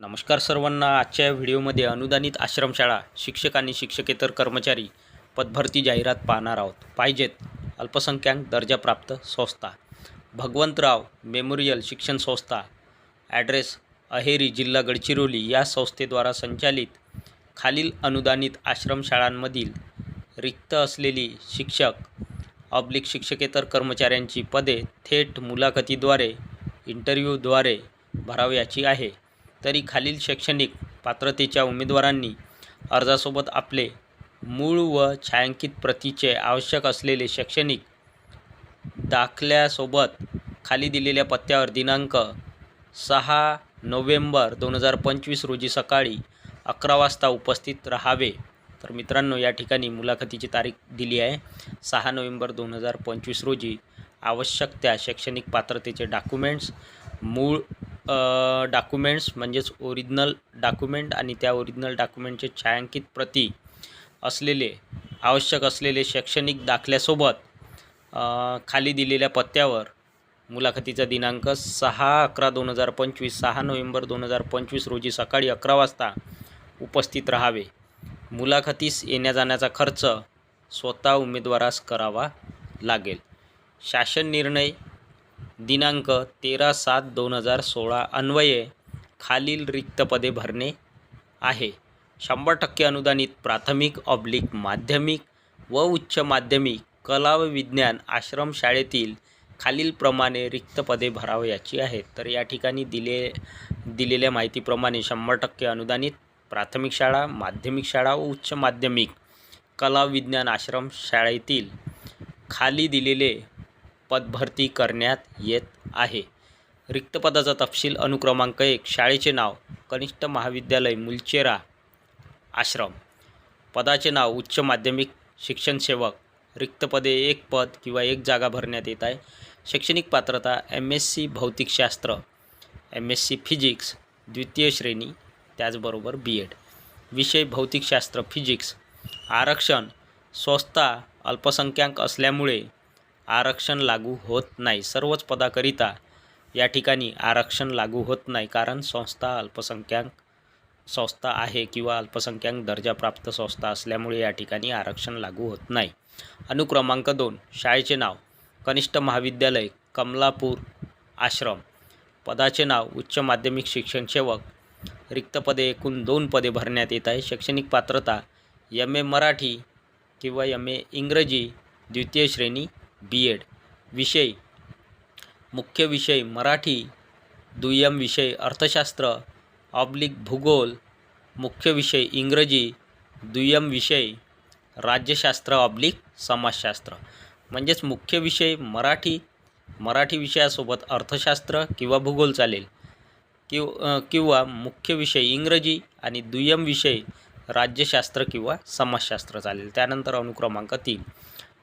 नमस्कार सर्वांना. आजच्या या व्हिडिओमध्ये अनुदानित आश्रमशाळा शिक्षक आणि शिक्षकेतर कर्मचारी पदभरती जाहिरात पाहणार आहोत. पाहिजेत अल्पसंख्याक दर्जाप्राप्त संस्था भगवंतराव मेमोरियल शिक्षण संस्था ॲड्रेस अहेरी जिल्हा गडचिरोली या संस्थेद्वारा संचालित खालील अनुदानित आश्रमशाळांमधील रिक्त असलेली शिक्षक ऑब्लिक शिक्षकेतर कर्मचाऱ्यांची पदे थेट मुलाखतीद्वारे इंटरव्ह्यूद्वारे भरावयाची आहे. तरी खालील शैक्षणिक पात्रतेच्या उमेदवारांनी अर्जासोबत आपले मूळ व छायांकित प्रतीचे आवश्यक असलेले शैक्षणिक दाखल्यासोबत खाली दिलेल्या पत्त्यावर दिनांक सहा नोव्हेंबर दोन हजार पंचवीस रोजी सकाळी अकरा वाजता उपस्थित राहावे. तर मित्रांनो या ठिकाणी मुलाखतीची तारीख दिली आहे. सहा नोव्हेंबर दोन हजार पंचवीस रोजी आवश्यक त्या शैक्षणिक पात्रतेचे डॉक्युमेंट्स मूळ डॉक्युमेंट्स म्हणजेच ओरिजिनल डॉक्युमेंट आणि त्या ओरिजिनल डॉक्युमेंटचे छायांकित प्रती असलेले आवश्यक असलेले शैक्षणिक दाखल्यासोबत खाली दिलेल्या पत्त्यावर मुलाखतीचा दिनांक सहा अकरा दोन हजार पंचवीस सहा नोव्हेंबर दोन हजार पंचवीस रोजी सकाळी अकरा वाजता उपस्थित राहावे. मुलाखतीस येण्या जाण्याचा खर्च स्वतः उमेदवारास करावा लागेल. शासन निर्णय दिनांक तेरा सात दोन हजार सोळा अन्वये खालील रिक्त पदे भरणे आहे. शंभर टक्के अनुदानित प्राथमिक ऑब्लिक माध्यमिक व उच्च माध्यमिक कला व विज्ञान आश्रमशाळेतील खालीलप्रमाणे रिक्त पदे भरावयाची आहेत. तर या ठिकाणी दिले दिलेल्या माहितीप्रमाणे शंभर टक्के अनुदानित प्राथमिक शाळा माध्यमिक शाळा व उच्च माध्यमिक कला विज्ञान आश्रम शाळेतील खाली दिलेले पदभरती करण्यात येत आहे. रिक्त पदाचा तपशील अनुक्रमांक एक शाळेचे नाव कनिष्ठ महाविद्यालय मुलचेरा आश्रम. पदाचे नाव उच्च माध्यमिक शिक्षण सेवक. रिक्त पदे एक पद किंवा एक जागा भरण्यात येत आहे. शैक्षणिक पात्रता एम एस सी भौतिकशास्त्र एम एस सी फिजिक्स द्वितीय श्रेणी त्याचबरोबर बी एड विषय भौतिकशास्त्र फिजिक्स आरक्षण स्वस्ता अल्पसंख्याक असल्यामुळे आरक्षण लागू होत नाही. सर्वच पदाकरिता या ठिकाणी आरक्षण लागू होत नाही कारण संस्था अल्पसंख्याक संस्था आहे किंवा अल्पसंख्याक दर्जाप्राप्त संस्था असल्यामुळे या ठिकाणी आरक्षण लागू होत नाही. अनुक्रमांक दोन शाळेचे नाव कनिष्ठ महाविद्यालय कमलापूर आश्रम पदाचे नाव उच्च माध्यमिक शिक्षण सेवक रिक्त पदे एकूण दोन पदे भरण्यात येत आहे. शैक्षणिक पात्रता एम ए मराठी किंवा एम ए इंग्रजी द्वितीय श्रेणी बी एड विषय. मुख्य विषय मराठी. दुय्यम विषय अर्थशास्त्र. ऑब्लिक भूगोल. मुख्य विषय इंग्रजी. दुय्यम विषय राज्यशास्त्र ऑब्लिक समाजशास्त्र. म्हणजेच मुख्य विषय मराठी. मराठी विषयासोबत अर्थशास्त्र किंवा भूगोल चालेल. किव किंवा मुख्य विषय इंग्रजी आणि दुय्यम विषय राज्यशास्त्र किंवा समाजशास्त्र चालेल. त्यानंतर अनुक्रमांक तीन.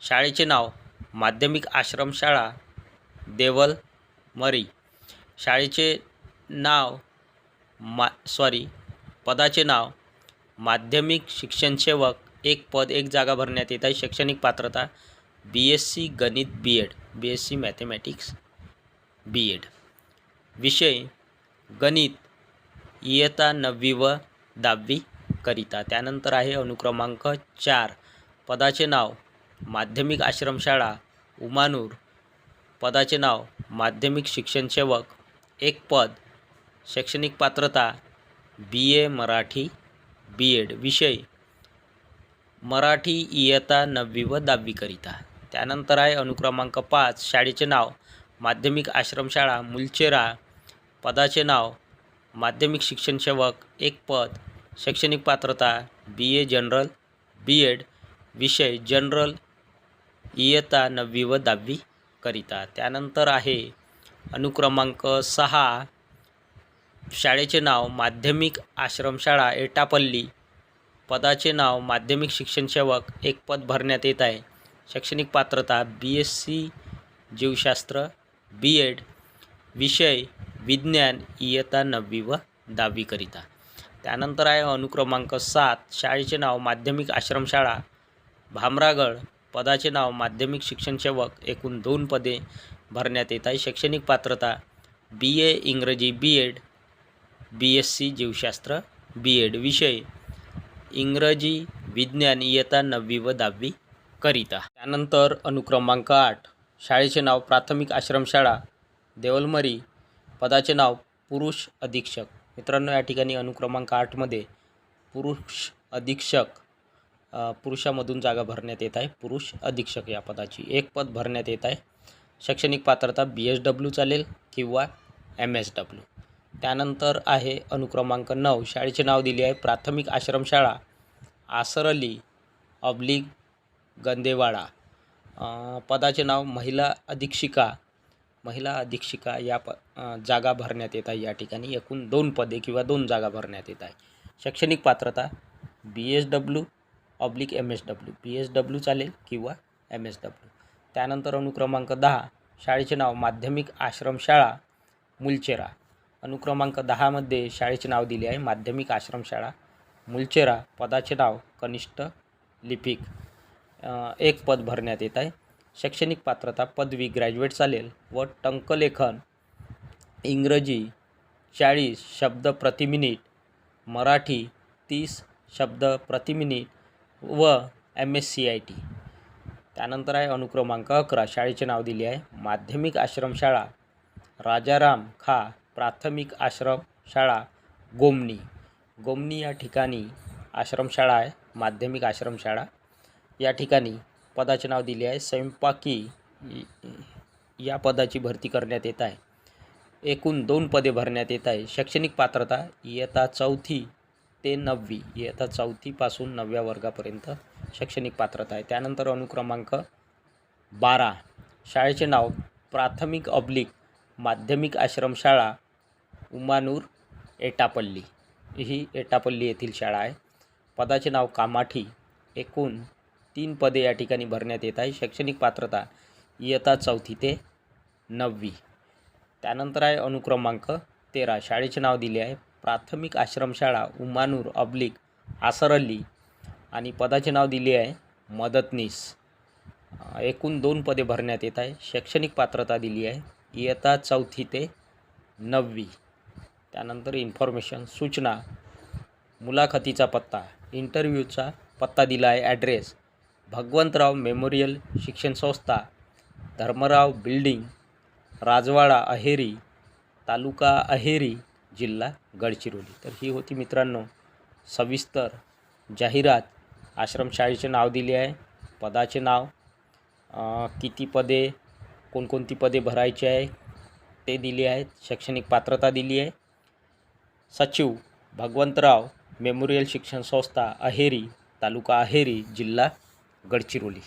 शाळेचे नाव. माध्यमिक आश्रमशाळा देवल मरी. शाळेचे नाव मा सॉरी पदाचे नाव माध्यमिक शिक्षण सेवक एक पद एक जागा भरण्यात येत आहे. शैक्षणिक पात्रता बी एस सी गणित B Ed B S C mathematics B Ed विषय गणित इयत्ता नववी व दहावी करिता. त्यानंतर आहे अनुक्रमांक चार. पदाचे नाव माध्यमिक आश्रमशाळा उमानूर. पदाचे नाव माध्यमिक शिक्षण सेवक. एक पद शैक्षणिक पात्रता बी ए मराठी बी एड विषय. मराठी इयत्ता नववी व दहावीकरिता त्यानंतर आहे अनुक्रमांक पाच शाळेचे नाव माध्यमिक आश्रमशाळा मुलचेरा. पदाचे नाव माध्यमिक शिक्षण सेवक एक पद शैक्षणिक पात्रता B A general B Ed विषय जनरल इयत्ता नववी व दहावी करिता. त्यानंतर आहे अनुक्रमांक सहा. शाळेचे नाव माध्यमिक आश्रमशाळा एटापल्ली. पदाचे नाव माध्यमिक शिक्षण सेवक एक पद भरण्यात येत आहे. शैक्षणिक पात्रता बी एस सी जीवशास्त्र बी एड विषय विज्ञान इयत्ता नववी व दहावीकरिता त्यानंतर आहे अनुक्रमांक सात. शाळेचे नाव माध्यमिक आश्रमशाळा भामरागड पदाचे नाव माध्यमिक शिक्षण सेवक एकूण दोन पदे भरण्यात येत आहे. शैक्षणिक पात्रता बी ए इंग्रजी B Ed B S C जीवशास्त्र बी एड विषय इंग्रजी विज्ञान इयत्ता नववी व दहावी करिता. त्यानंतर अनुक्रमांक आठ शाळेचे नाव प्राथमिक आश्रमशाळा देवलमरी पदाचे नाव पुरुष अधीक्षक. मित्रांनो या ठिकाणी अनुक्रमांक आठमध्ये पुरुष अधीक्षक पुरुषामधून जागा भरण्यात येत आहे. पुरुष अधीक्षक या पदाची एक पद भरण्यात येत आहे. शैक्षणिक पात्रता बी एस डब्ल्यू चालेल किंवा एम एस डब्ल्यू त्यानंतर आहे अनुक्रमांक नऊ. शाळेचे नाव दिले आहे प्राथमिक आश्रमशाळा आसरली अब्लिक गंदेवाडा. पदाचे नाव महिला अधीक्षिका महिला अधीक्षिका या प जागा भरण्यात येत आहे. या ठिकाणी एकूण दोन पदे किंवा दोन जागा भरण्यात येत आहे. शैक्षणिक पात्रता B S W oblique M S W P S W चालेल किंवा एम एस डब्ल्यू. त्यानंतर अनुक्रमांक दहा शाळेचे नाव माध्यमिक आश्रमशाळा मुलचेरा. अनुक्रमांक दहामध्ये शाळेचे नाव दिले आहे माध्यमिक आश्रमशाळा मुलचेरा. पदाचे नाव कनिष्ठ लिपिक. एक पद भरण्यात येत आहे. शैक्षणिक पात्रता पदवी ग्रॅज्युएट चालेल व टंकलेखन इंग्रजी चाळीस शब्द प्रति मिनिट मराठी तीस शब्द प्रति मिनिट व M S C I T त्यानंतर आहे अनुक्रमांक अकरा. शाळेचे नाव दिले आहे. माध्यमिक आश्रमशाळा राजाराम खा प्राथमिक आश्रमशाळा गोमनी गोमनी या ठिकाणी आश्रमशाळा आहे. माध्यमिक आश्रमशाळा या ठिकाणी पदाचे नाव दिले आहे. स्वयंपाकी या पदाची भरती करण्यात येत आहे. एकूण दोन पदे भरण्यात येत आहे. शैक्षणिक पात्रता इयत्ता चौथी ते नववी इयत्ता चौथीपासून नवव्या वर्गापर्यंत शैक्षणिक पात्रता आहे. त्यानंतर अनुक्रमांक बारा शाळेचे नाव प्राथमिक अब्लिक माध्यमिक आश्रमशाळा उमानूर एटापल्ली. ही एटापल्ली येथील शाळा आहे. पदाचे नाव कामाठी. एकूण तीन पदे या ठिकाणी भरण्यात येत आहे. शैक्षणिक पात्रता इयत्ता चौथी ते नववी. त्यानंतर आहे अनुक्रमांक तेरा. शाळेचे नाव दिले आहे. प्राथमिक आश्रमशाळा उमानूर अब्लिक आसरली आणि पदाचे नाव दिले आहे मदतनीस. एकूण दोन पदे भरण्यात येत आहे. शैक्षणिक पात्रता दिली आहे. इयत्ता चौथी ते नववी. त्यानंतर इन्फॉर्मेशन सूचना मुलाखतीचा पत्ता इंटरव्ह्यूचा पत्ता दिला आहे. ॲड्रेस भगवंतराव मेमोरियल शिक्षण संस्था धर्मराव बिल्डिंग राजवाडा अहेरी तालुका अहेरी जिल्हा गडचिरोली. तर ही होती मित्रांनो सविस्तर जाहिरात. आश्रमशाळेचे नाव दिले आहे. पदाचे नाव किती पदे कोणकोणती पदे भरायची आहे ते दिले आहेत. शैक्षणिक पात्रता दिली आहे. सचिव भगवंतराव मेमोरियल शिक्षण संस्था अहेरी तालुका अहेरी जिल्हा गडचिरोली.